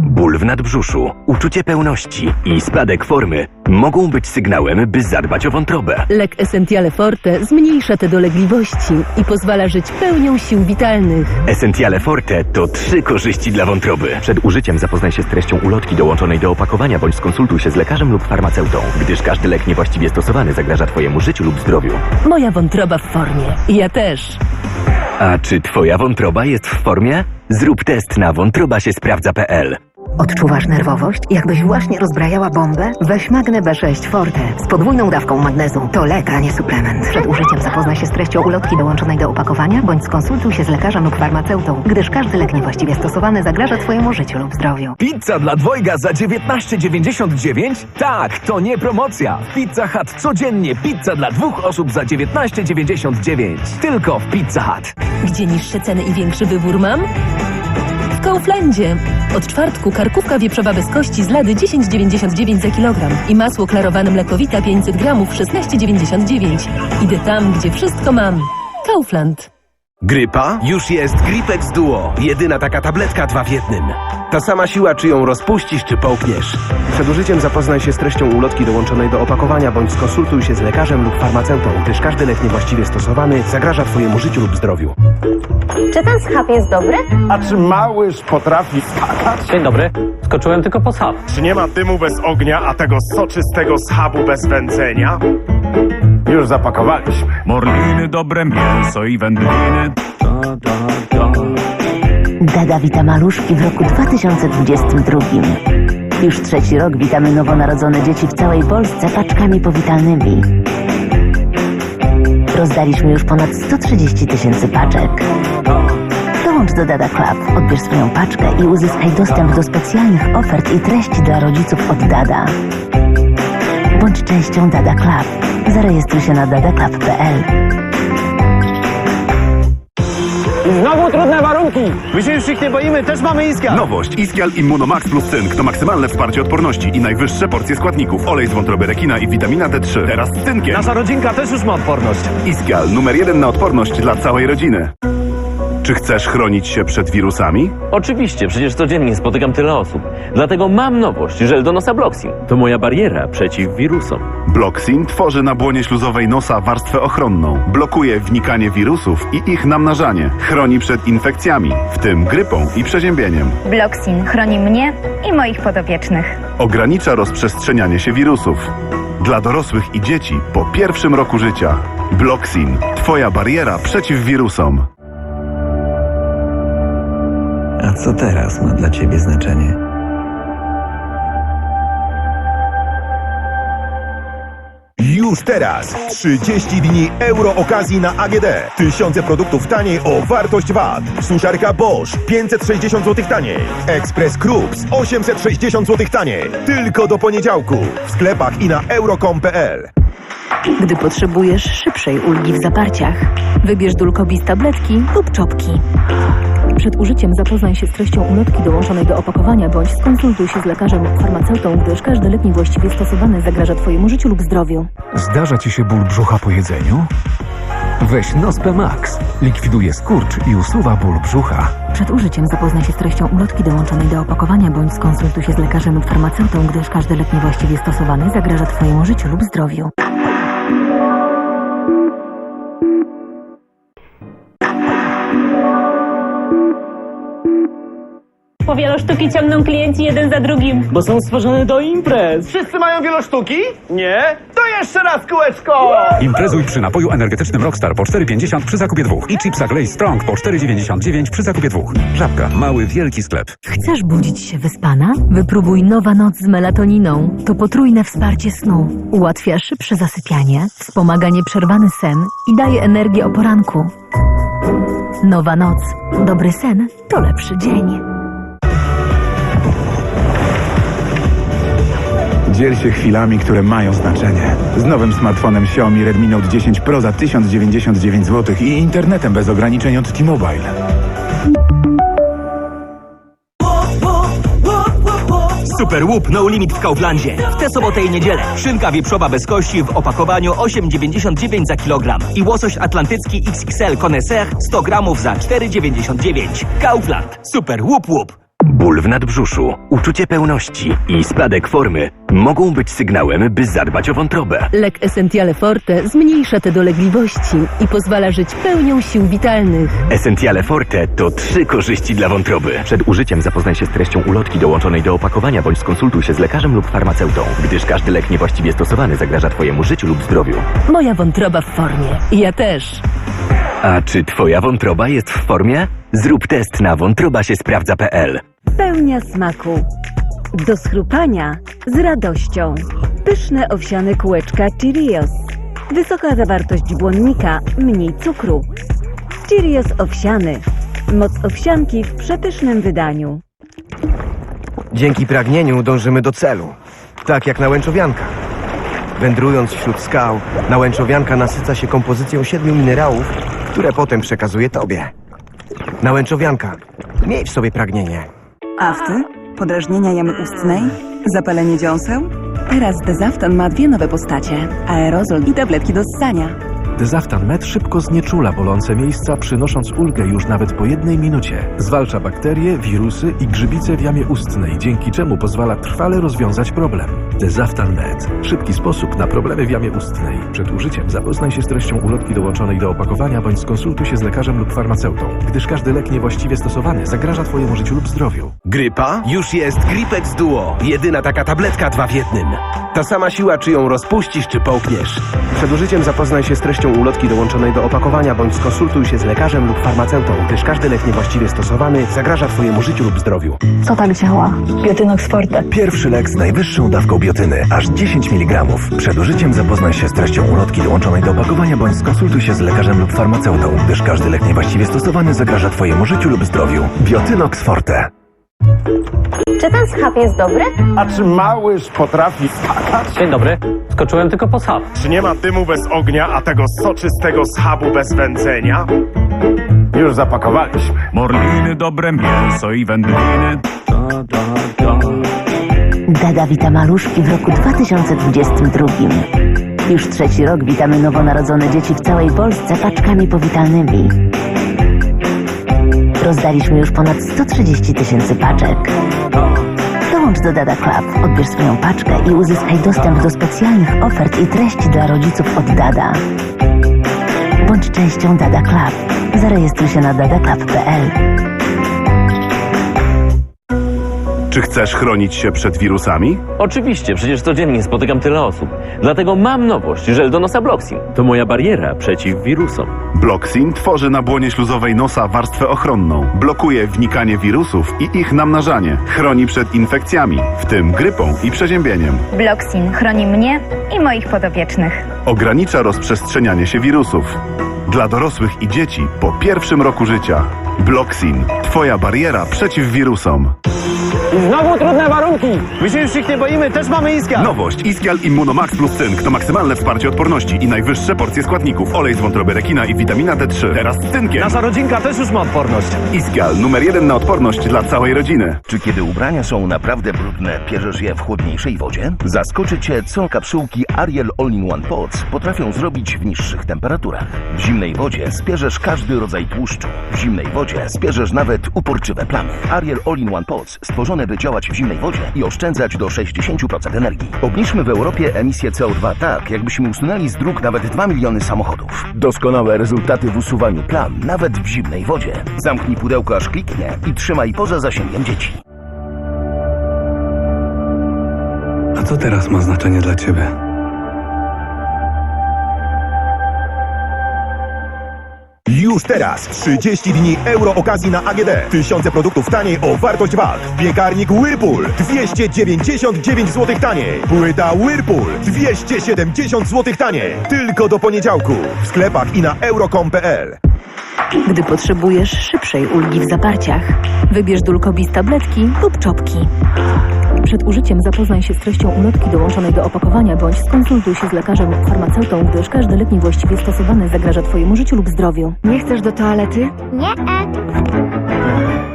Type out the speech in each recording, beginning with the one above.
Ból w nadbrzuszu, uczucie pełności i spadek formy mogą być sygnałem, by zadbać o wątrobę. Lek Essentiale Forte zmniejsza te dolegliwości i pozwala żyć pełnią sił witalnych. Essentiale Forte to trzy korzyści dla wątroby. Przed użyciem zapoznaj się z treścią ulotki dołączonej do opakowania bądź skonsultuj się z lekarzem lub farmaceutą, gdyż każdy lek niewłaściwie stosowany zagraża Twojemu życiu lub zdrowiu. Moja wątroba w formie. Ja też. A czy Twoja wątroba jest w formie? Zrób test na wątrobasiesprawdza.pl. Odczuwasz nerwowość? Jakbyś właśnie rozbrajała bombę? Weź Magnę B6 Forte z podwójną dawką magnezu. To lek, a nie suplement. Przed użyciem zapoznaj się z treścią ulotki dołączonej do opakowania, bądź skonsultuj się z lekarzem lub farmaceutą, gdyż każdy lek niewłaściwie stosowany zagraża Twojemu życiu lub zdrowiu. Pizza dla dwojga za 19,99? Tak, to nie promocja. W Pizza Hut codziennie pizza dla dwóch osób za 19,99. Tylko w Pizza Hut. Gdzie niższe ceny i większy wybór mam? W Kauflandzie. Od czwartku karkówka wieprzowa bez kości z lady 10,99 za kilogram i masło klarowane mlekowita 500 gramów 16,99. Idę tam, gdzie wszystko mam. Kaufland. Grypa? Już jest Gripex Duo. Jedyna taka tabletka dwa w jednym. Ta sama siła, czy ją rozpuścisz, czy połkniesz. Przed użyciem zapoznaj się z treścią ulotki dołączonej do opakowania, bądź skonsultuj się z lekarzem lub farmaceutą, gdyż każdy lek niewłaściwie stosowany zagraża Twojemu życiu lub zdrowiu. Czy ten schab jest dobry? A czy małyż potrafi skakać? Dzień dobry. Skoczyłem tylko po schab. Czy nie ma dymu bez ognia, a tego soczystego schabu bez wędzenia? Już zapakowaliśmy. Morliny, dobre mięso i wędliny. Da, da, da. Dada wita maluszki w roku 2022. Już trzeci rok witamy nowonarodzone dzieci w całej Polsce paczkami powitalnymi. Rozdaliśmy już ponad 130 tysięcy paczek. Dołącz do Dada Club, odbierz swoją paczkę i uzyskaj dostęp do specjalnych ofert i treści dla rodziców od Dada. Bądź częścią Dada Club. Zarejestruj się na dadaclub.pl. Znowu trudne warunki. My się już ich nie boimy, też mamy iska. Nowość Iskial Immunomax plus Cynk to maksymalne wsparcie odporności i najwyższe porcje składników. Olej z wątroby rekina i witamina D3. Teraz z cynkiem. Nasza rodzinka też już ma odporność. Iskial numer jeden na odporność dla całej rodziny. Czy chcesz chronić się przed wirusami? Oczywiście, przecież codziennie spotykam tyle osób. Dlatego mam nowość, żel do nosa Bloxin. To moja bariera przeciw wirusom. Bloxin tworzy na błonie śluzowej nosa warstwę ochronną. Blokuje wnikanie wirusów i ich namnażanie. Chroni przed infekcjami, w tym grypą i przeziębieniem. Bloxin chroni mnie i moich podopiecznych. Ogranicza rozprzestrzenianie się wirusów. Dla dorosłych i dzieci po pierwszym roku życia. Bloxin. Twoja bariera przeciw wirusom. A co teraz ma dla ciebie znaczenie? Już teraz 30 dni euro okazji na AGD. Tysiące produktów taniej o wartość VAT. Suszarka Bosch 560 zł taniej. Express Krups 860 zł taniej. Tylko do poniedziałku. W sklepach i na euro.com.pl. Gdy potrzebujesz szybszej ulgi w zaparciach, wybierz Dulkobis tabletki lub czopki. Przed użyciem zapoznaj się z treścią ulotki dołączonej do opakowania bądź skonsultuj się z lekarzem lub farmaceutą, gdyż każdy lek niewłaściwie stosowany zagraża Twojemu życiu lub zdrowiu. Zdarza ci się ból brzucha po jedzeniu? Weź Nospe Max. Likwiduje skurcz i usuwa ból brzucha. Przed użyciem zapoznaj się z treścią ulotki dołączonej do opakowania bądź skonsultuj się z lekarzem lub farmaceutą, gdyż każdy lek niewłaściwie stosowany zagraża Twojemu życiu lub zdrowiu. Po wielosztuki ciągną klienci jeden za drugim. Bo są stworzone do imprez. Wszyscy mają wielosztuki? Nie? To jeszcze raz kółeczko! Imprezuj przy napoju energetycznym Rockstar po 4,50 przy zakupie dwóch i chipsach Lace Strong po 4,99 przy zakupie dwóch. Żabka, mały, wielki sklep. Chcesz budzić się wyspana? Wypróbuj Nowa Noc z melatoniną. To potrójne wsparcie snu. Ułatwia szybsze zasypianie, wspomaga nieprzerwany sen i daje energię o poranku. Nowa Noc. Dobry sen to lepszy dzień. Dziel się chwilami, które mają znaczenie. Z nowym smartfonem Xiaomi Redmi Note 10 Pro za 1099 zł i internetem bez ograniczeń od T-Mobile. Super łup no limit w Kauflandzie. W tę sobotę i niedzielę. Szynka wieprzowa bez kości w opakowaniu 8,99 za kilogram. I łosoś atlantycki XXL Connoisseur 100 gramów za 4,99. Kaufland. Super łup łup. Ból w nadbrzuszu, uczucie pełności i spadek formy mogą być sygnałem, by zadbać o wątrobę. Lek Essentiale Forte zmniejsza te dolegliwości i pozwala żyć pełnią sił witalnych. Essentiale Forte to trzy korzyści dla wątroby. Przed użyciem zapoznaj się z treścią ulotki dołączonej do opakowania bądź skonsultuj się z lekarzem lub farmaceutą, gdyż każdy lek niewłaściwie stosowany zagraża Twojemu życiu lub zdrowiu. Moja wątroba w formie. Ja też. A czy Twoja wątroba jest w formie? Zrób test na wątrobasiesprawdza.pl. Pełnia smaku. Do schrupania z radością. Pyszne owsiane kółeczka Cheerios. Wysoka zawartość błonnika, mniej cukru. Cheerios owsiany. Moc owsianki w przepysznym wydaniu. Dzięki pragnieniu dążymy do celu. Tak jak nałęczowianka. Wędrując wśród skał, nałęczowianka nasyca się kompozycją siedmiu minerałów, które potem przekazuje tobie. Nałęczowianka, miej w sobie pragnienie. Afty, podrażnienia jamy ustnej, zapalenie dziąseł. Teraz Dezaftan ma dwie nowe postacie: aerozol i tabletki do ssania. Dezaftan Med szybko znieczula bolące miejsca, przynosząc ulgę już nawet po jednej minucie. Zwalcza bakterie, wirusy i grzybice w jamie ustnej, dzięki czemu pozwala trwale rozwiązać problem. Dezaftan Med. Szybki sposób na problemy w jamie ustnej. Przed użyciem zapoznaj się z treścią ulotki dołączonej do opakowania bądź skonsultuj się z lekarzem lub farmaceutą, gdyż każdy lek niewłaściwie stosowany zagraża Twojemu życiu lub zdrowiu. Grypa? Już jest Gripex Duo. Jedyna taka tabletka dwa w jednym. Ta sama siła, czy ją rozpuścisz, czy połkniesz. Przed użyciem zapoznaj się z treścią ulotki dołączonej do opakowania, bądź skonsultuj się z lekarzem lub farmaceutą, gdyż każdy lek niewłaściwie stosowany zagraża Twojemu życiu lub zdrowiu. Co tak działa? Biotynox Forte. Pierwszy lek z najwyższą dawką biotyny, aż 10 mg. Przed użyciem zapoznaj się z treścią ulotki dołączonej do opakowania bądź skonsultuj się z lekarzem lub farmaceutą, gdyż każdy lek niewłaściwie stosowany zagraża Twojemu życiu lub zdrowiu. Biotynox Forte. Czy ten schab jest dobry? A czy małyż potrafi skakać? Dzień dobry. Skoczyłem tylko po schab. Czy nie ma dymu bez ognia, a tego soczystego schabu bez wędzenia? Już zapakowaliśmy. Morliny, dobre mięso i wędliny. Dada wita maluszki w roku 2022. Już trzeci rok witamy nowonarodzone dzieci w całej Polsce paczkami powitalnymi. Rozdaliśmy już ponad 130 tysięcy paczek. Dołącz do Dada Club, odbierz swoją paczkę i uzyskaj dostęp do specjalnych ofert i treści dla rodziców od Dada. Bądź częścią Dada Club. Zarejestruj się na dadaclub.pl. Czy chcesz chronić się przed wirusami? Oczywiście, przecież codziennie spotykam tyle osób. Dlatego mam nowość, żel do nosa Bloxin. To moja bariera przeciw wirusom. Bloxin tworzy na błonie śluzowej nosa warstwę ochronną. Blokuje wnikanie wirusów i ich namnażanie. Chroni przed infekcjami, w tym grypą i przeziębieniem. Bloxin chroni mnie i moich podopiecznych. Ogranicza rozprzestrzenianie się wirusów. Dla dorosłych i dzieci po pierwszym roku życia. Bloxin. Twoja bariera przeciw wirusom. Znowu trudne warunki. My się już ich nie boimy, też mamy iskra. Nowość Iskial Immunomax plus Cynk to maksymalne wsparcie odporności i najwyższe porcje składników. Olej z wątroby rekina i witamina D3. Teraz z cynkiem. Nasza rodzinka też już ma odporność. Iskial numer jeden na odporność dla całej rodziny. Czy kiedy ubrania są naprawdę brudne, pierzesz je w chłodniejszej wodzie? Zaskoczy Cię, co kapsułki Ariel All-in-One Pods potrafią zrobić w niższych temperaturach. W zimnej wodzie spierzesz każdy rodzaj tłuszczu. W zimnej wodzie spierzesz nawet uporczywe plamy. Ariel All-in-One Pods stworzone, by działać w zimnej wodzie i oszczędzać do 60% energii. Obniżmy w Europie emisję CO2 tak, jakbyśmy usunęli z dróg nawet 2 miliony samochodów. Doskonałe rezultaty w usuwaniu plam, nawet w zimnej wodzie. Zamknij pudełko aż kliknie i trzymaj poza zasięgiem dzieci. A co teraz ma znaczenie dla ciebie? Już teraz 30 dni euro okazji na AGD. Tysiące produktów taniej o wartość VAT. Piekarnik Whirlpool 299 zł taniej. Płyta Whirlpool 270 zł taniej. Tylko do poniedziałku. W sklepach i na euro.com.pl. Gdy potrzebujesz szybszej ulgi w zaparciach, wybierz Dulkobis tabletki lub czopki. Przed użyciem zapoznaj się z treścią ulotki dołączonej do opakowania bądź skonsultuj się z lekarzem lub farmaceutą, gdyż każdy lek niewłaściwie stosowany zagraża Twojemu życiu lub zdrowiu. Nie chcesz do toalety? Nie. E.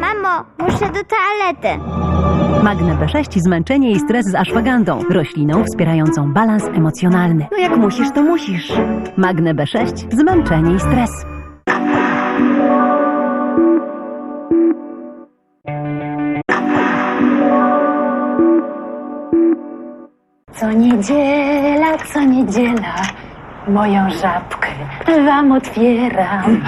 Mamo, muszę do toalety. Magne B6 zmęczenie i stres z ashwagandą, rośliną wspierającą balans emocjonalny. No jak musisz, to musisz. Magne B6 zmęczenie i stres. Co niedziela, co niedziela, moją żabkę wam otwieram.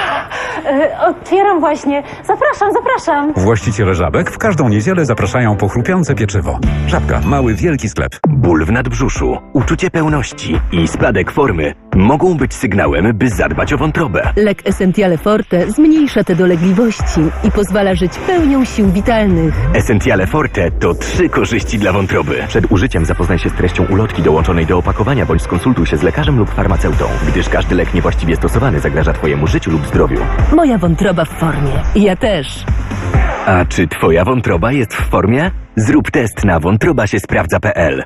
E, otwieram właśnie. Zapraszam, zapraszam. Właściciele żabek w każdą niedzielę zapraszają po chrupiące pieczywo. Żabka, mały, wielki sklep. Ból w nadbrzuszu, uczucie pełności i spadek formy mogą być sygnałem, by zadbać o wątrobę. Lek Essentiale Forte zmniejsza te dolegliwości i pozwala żyć pełnią sił witalnych. Essentiale Forte to trzy korzyści dla wątroby. Przed użyciem zapoznaj się z treścią ulotki dołączonej do opakowania bądź skonsultuj się z lekarzem lub farmaceutą, gdyż każdy lek niewłaściwie stosowany zagraża Twojemu życiu lub zdrowiu. Moja wątroba w formie. Ja też. A czy Twoja wątroba jest w formie? Zrób test na wątrobasiesprawdza.pl.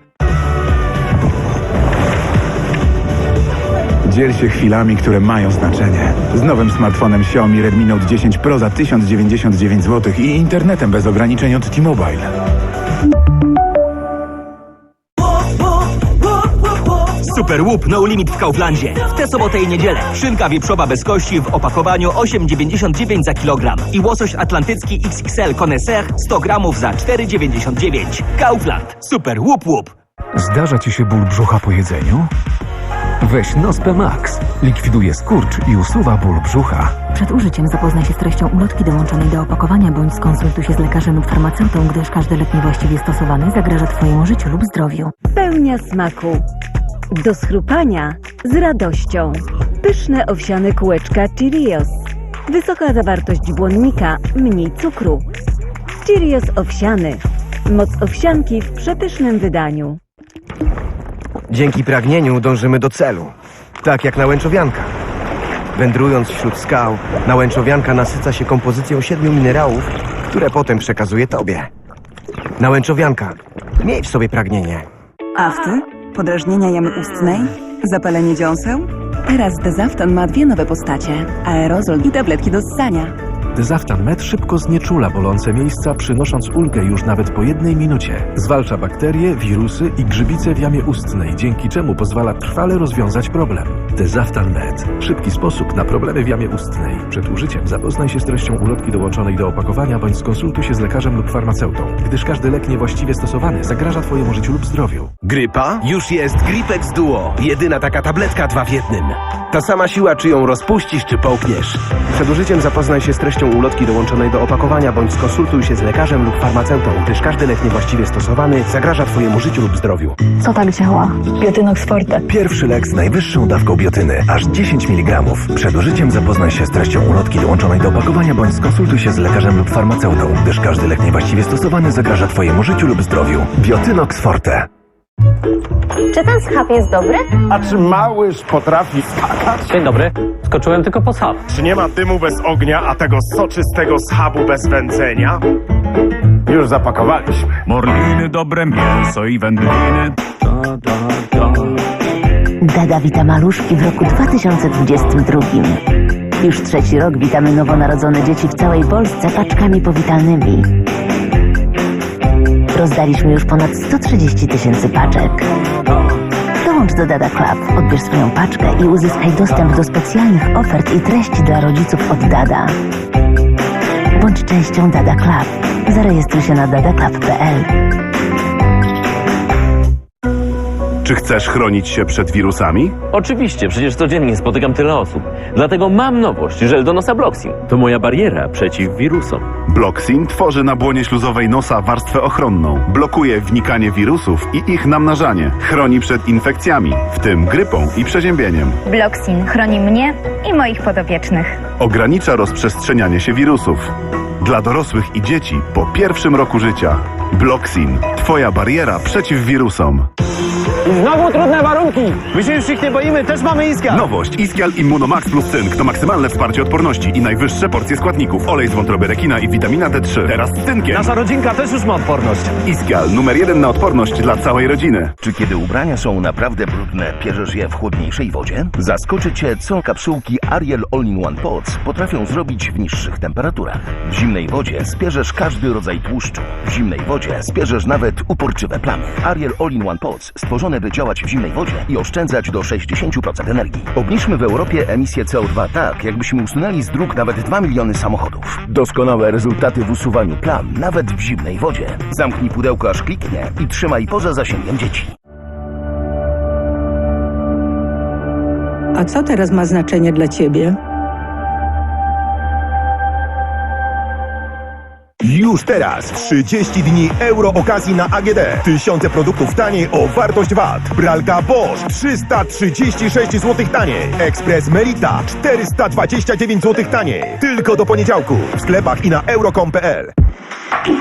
Dziel się chwilami, które mają znaczenie. Z nowym smartfonem Xiaomi Redmi Note 10 Pro za 1099 zł i internetem bez ograniczeń od T-Mobile. Super łup no limit w Kauflandzie. W tę sobotę i niedzielę. Szynka wieprzowa bez kości w opakowaniu 8,99 za kilogram. I łosoś atlantycki XXL Connoisseur 100 gramów za 4,99. Kaufland. Super łup łup. Zdarza ci się ból brzucha po jedzeniu? Weź Nospe Max. Likwiduje skurcz i usuwa ból brzucha. Przed użyciem zapoznaj się z treścią ulotki dołączonej do opakowania bądź skonsultuj się z lekarzem lub farmaceutą, gdyż każdy lek niewłaściwie stosowany zagraża Twojemu życiu lub zdrowiu. Pełnia smaku. Do schrupania z radością. Pyszne owsiane kółeczka Cheerios. Wysoka zawartość błonnika, mniej cukru. Cheerios owsiany. Moc owsianki w przepysznym wydaniu. Dzięki pragnieniu dążymy do celu. Tak jak nałęczowianka. Wędrując wśród skał, nałęczowianka nasyca się kompozycją siedmiu minerałów, które potem przekazuje tobie. Nałęczowianka, miej w sobie pragnienie. Afty, podrażnienia jamy ustnej, zapalenie dziąseł. Teraz Dezafton ma dwie nowe postacie. Aerozol i tabletki do ssania. Dezaftan Med szybko znieczula bolące miejsca, przynosząc ulgę już nawet po jednej minucie. Zwalcza bakterie, wirusy i grzybice w jamie ustnej, dzięki czemu pozwala trwale rozwiązać problem. Dezaftan Med. Szybki sposób na problemy w jamie ustnej. Przed użyciem zapoznaj się z treścią ulotki dołączonej do opakowania bądź skonsultuj się z lekarzem lub farmaceutą, gdyż każdy lek niewłaściwie stosowany zagraża Twojemu życiu lub zdrowiu. Grypa? Już jest Gripex Duo. Jedyna taka tabletka dwa w jednym. Ta sama siła, czy ją rozpuścisz, czy połkniesz. Przed użyciem zapoznaj się z treścią ulotki dołączonej do opakowania, bądź skonsultuj się z lekarzem lub farmaceutą, gdyż każdy lek niewłaściwie stosowany zagraża Twojemu życiu lub zdrowiu. Co tak działa? Biotynox Forte. Pierwszy lek z najwyższą dawką biotyny, aż 10 mg. Przed użyciem zapoznaj się z treścią ulotki dołączonej do opakowania bądź skonsultuj się z lekarzem lub farmaceutą, gdyż każdy lek niewłaściwie stosowany zagraża Twojemu życiu lub zdrowiu. Biotynox Forte. Czy ten schab jest dobry? A czy małyż potrafi skakać? Dzień dobry. Skoczyłem tylko po schab. Czy nie ma dymu bez ognia, a tego soczystego schabu bez wędzenia? Już zapakowaliśmy. Morliny, dobre mięso i wędliny. Da, da, da. Dada wita maluszki w roku 2022. Już trzeci rok witamy nowonarodzone dzieci w całej Polsce paczkami powitalnymi. Rozdaliśmy już ponad 130 tysięcy paczek. Dołącz do Dada Club, odbierz swoją paczkę i uzyskaj dostęp do specjalnych ofert i treści dla rodziców od Dada. Bądź częścią Dada Club. Zarejestruj się na dadaclub.pl. Czy chcesz chronić się przed wirusami? Oczywiście, przecież codziennie spotykam tyle osób. Dlatego mam nowość, żel do nosa Bloxin. To moja bariera przeciw wirusom. Bloxin tworzy na błonie śluzowej nosa warstwę ochronną. Blokuje wnikanie wirusów i ich namnażanie. Chroni przed infekcjami, w tym grypą i przeziębieniem. Bloxin chroni mnie i moich podopiecznych. Ogranicza rozprzestrzenianie się wirusów. Dla dorosłych i dzieci po pierwszym roku życia. Bloxin. Twoja bariera przeciw wirusom. Znowu trudne warunki. My się już ich nie boimy, też mamy iska. Nowość Iskial Immunomax plus cynk to maksymalne wsparcie odporności i najwyższe porcje składników. Olej z wątroby rekina i witamina D3. Teraz z cynkiem. Nasza rodzinka też już ma odporność. Iskial numer jeden na odporność dla całej rodziny. Czy kiedy ubrania są naprawdę brudne, pierzesz je w chłodniejszej wodzie? Zaskoczy Cię, co kapsułki Ariel All-in-One Pods potrafią zrobić w niższych temperaturach. W zimnej wodzie spierzesz każdy rodzaj tłuszczu. W zimnej wodzie spierzesz nawet uporczywe plamy. Ariel All-in-One Pods stworzone stworzone, by działać w zimnej wodzie i oszczędzać do 60% energii. Obniżmy w Europie emisję CO2 tak, jakbyśmy usunęli z dróg nawet 2 miliony samochodów. Doskonałe rezultaty w usuwaniu plam, nawet w zimnej wodzie. Zamknij pudełko aż kliknie i trzymaj poza zasięgiem dzieci. A co teraz ma znaczenie dla ciebie? Już teraz 30 dni euro okazji na AGD. Tysiące produktów taniej o wartość VAT. Pralka Bosch 336 zł taniej. Ekspres Melita 429 zł taniej. Tylko do poniedziałku w sklepach i na euro.com.pl.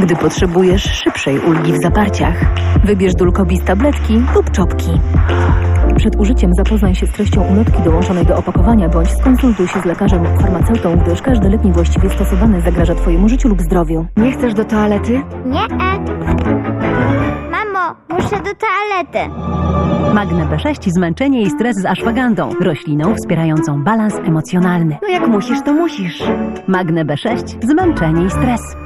Gdy potrzebujesz szybszej ulgi w zaparciach, wybierz Dulkobis tabletki lub czopki. Przed użyciem zapoznaj się z treścią ulotki dołączonej do opakowania bądź skonsultuj się z lekarzem lub farmaceutą, gdyż każdy lek niewłaściwie stosowany zagraża Twojemu życiu lub zdrowiu. Nie chcesz do toalety? Nie. E. Mamo, muszę do toalety. Magne B6 zmęczenie i stres z ashwagandą, rośliną wspierającą balans emocjonalny. No jak musisz, to musisz. Magne B6 zmęczenie i stres.